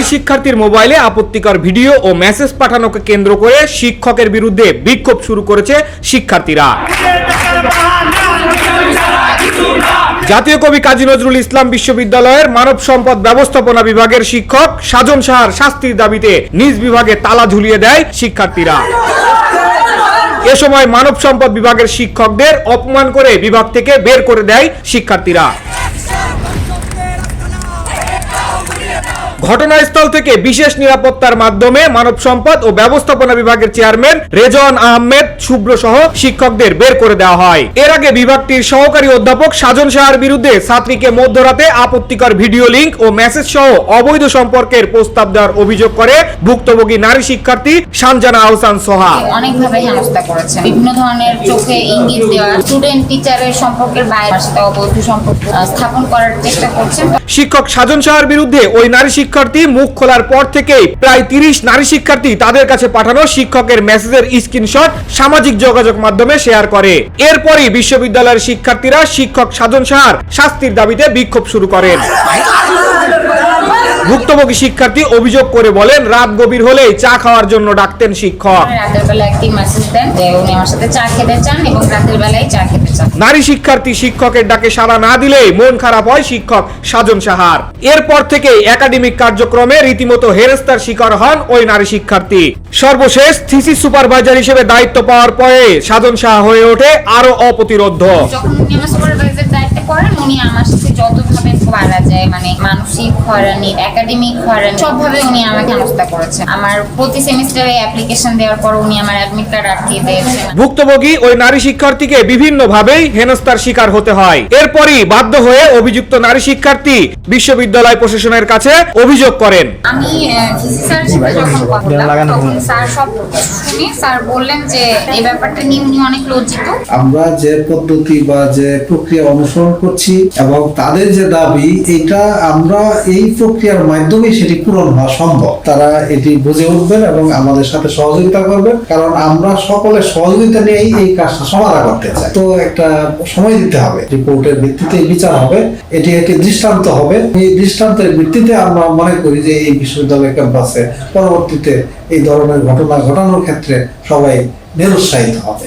নারী শিক্ষার্থীর মোবাইলে আপত্তিকর ভিডিও ও মেসেজ পাঠানোকে কেন্দ্র করে শিক্ষকের বিরুদ্ধে বিক্ষোভ শুরু করেছে শিক্ষার্থীরা। জাতীয় কবি কাজী নজরুল ইসলাম বিশ্ববিদ্যালয়ের মানব সম্পদ ব্যবস্থাপনা বিভাগের শিক্ষক সাজন সাহার শাস্তির দাবিতে নিজ বিভাগে তালা ঝুলিয়ে দেয় শিক্ষার্থীরা। এ সময় মানব সম্পদ বিভাগের শিক্ষকদের অপমান করে বিভাগ থেকে বের করে দেয় শিক্ষার্থীরা। ঘটনাস্থল থেকে বিশেষ নিরাপত্তার মাধ্যমে মানব সম্পদ ও ব্যবস্থাপনা বিভাগের চেয়ারম্যান রেজন আহমেদ শুভ্র সহ শিক্ষকদের বের করে দেওয়া হয়। এর আগে বিভাগটির সহকারী অধ্যাপক সাজন সাহার বিরুদ্ধে ছাত্রীকে মধ্যরাতে আপত্তিকর ভিডিও লিংক ও মেসেজ সহ অবৈধ সম্পর্কের প্রস্তাব দেওয়ার অভিযোগ করে ভুক্তভোগী নারী শিক্ষার্থী সানজানা আহসান সোহা। অনেকভাবে হেনস্থা করেছে। বিভিন্ন ধরনের চোখে ইঙ্গিত দেওয়া স্টুডেন্ট টিচারের সম্পর্কের বাইরে অবৈধ সম্পর্ক স্থাপন করার চেষ্টা করছেন শিক্ষক সাজন সাহার বিরুদ্ধে ওই নারী শিক্ষার্থী মুখ খোলার পর থেকেই প্রায় তিরিশ নারী শিক্ষার্থী তাদের কাছে পাঠানো শিক্ষকের মেসেজের স্ক্রিনশট সামাজিক যোগাযোগ মাধ্যমে শেয়ার করে। এরপরই বিশ্ববিদ্যালয়ের শিক্ষার্থীরা শিক্ষক সাধন সাহার শাস্তির দাবিতে বিক্ষোভ শুরু করেন। ভুক্তভোগী শিক্ষার্থী অভিযোগ করে বলেন রাত গভীর হলেই চা খাওয়ার জন্য ডাকতেন শিক্ষক। রাতের বেলা একটি মেসেজ দেন যে উনি আমার সাথে চা খেতে চান এবং রাতের বেলায় চা খেতে চান। নারী শিক্ষার্থী শিক্ষকের ডাকে সাড়া না দিলে মন খারাপ হয় শিক্ষক সাজন সাহার। এরপর থেকে একাডেমিক কার্যক্রমে রীতিমতো হেরস্তার শিকার হন ওই নারী শিক্ষার্থী। সর্বশেষ থিসিস সুপারভাইজার হিসেবে দায়িত্ব পাওয়ার পরে সাজন সাহা হয়ে ওঠে আরও অপ্রতিরোধ। যখন উনি আমার সুপারভাইজার দায়িত্ব করেন? উনি আমার সাথে যতভাবে পারা যায় মানে মানসিক হয়রানি একাডেমিক হয়রানি সবভাবে উনি আমাকে হেনস্থা করেছেন আমার প্রতি সেমিস্টারে অ্যাপ্লিকেশন দেওয়ার পর উনি আমার অ্যাডমিট কার্ড আটকিয়ে দিয়েছেন ভুক্তভোগী ওই নারী শিক্ষার্থীকে বিভিন্নভাবেই হেনস্থার শিকার হতে হয়। এরপরই বাধ্য হয়ে অভিযুক্ত নারী শিক্ষার্থী বিশ্ববিদ্যালয় প্রশাসনের কাছে অভিযোগ করেন। আমি ভিসি স্যার সাথে যখন কথা বললাম তখন স্যার সব শুনে স্যার বললেন যে এই ব্যাপারটা নিয়ে উনি অনেক লজ্জিত। আমরা যে পদ্ধতি বা যে প্রক্রিয়া অনুসরণ করছি এবং তাদের যে দাবি, এটা আমরা এই প্রক্রিয়ার মাধ্যমে সেটি পূরণ হওয়া সম্ভব। তারা এটি বুঝে উঠবেন এবং আমাদের সাথে সহযোগিতা করবেন, কারণ আমরা সকলে সহযোগিতা নিয়েই এই কাজটা সমাধান করতে চাই। তো একটা সময় দিতে হবে, রিপোর্টের ভিত্তিতে বিচার হবে, এটি একটি দৃষ্টান্ত হবে। এই দৃষ্টান্তের ভিত্তিতে আমরা মনে করি যে এই বিশ্ববিদ্যালয় ক্যাম্পাসে পরবর্তীতে এই ধরনের ঘটনা ঘটানোর ক্ষেত্রে সবাই নিরুৎসাহিত হবে।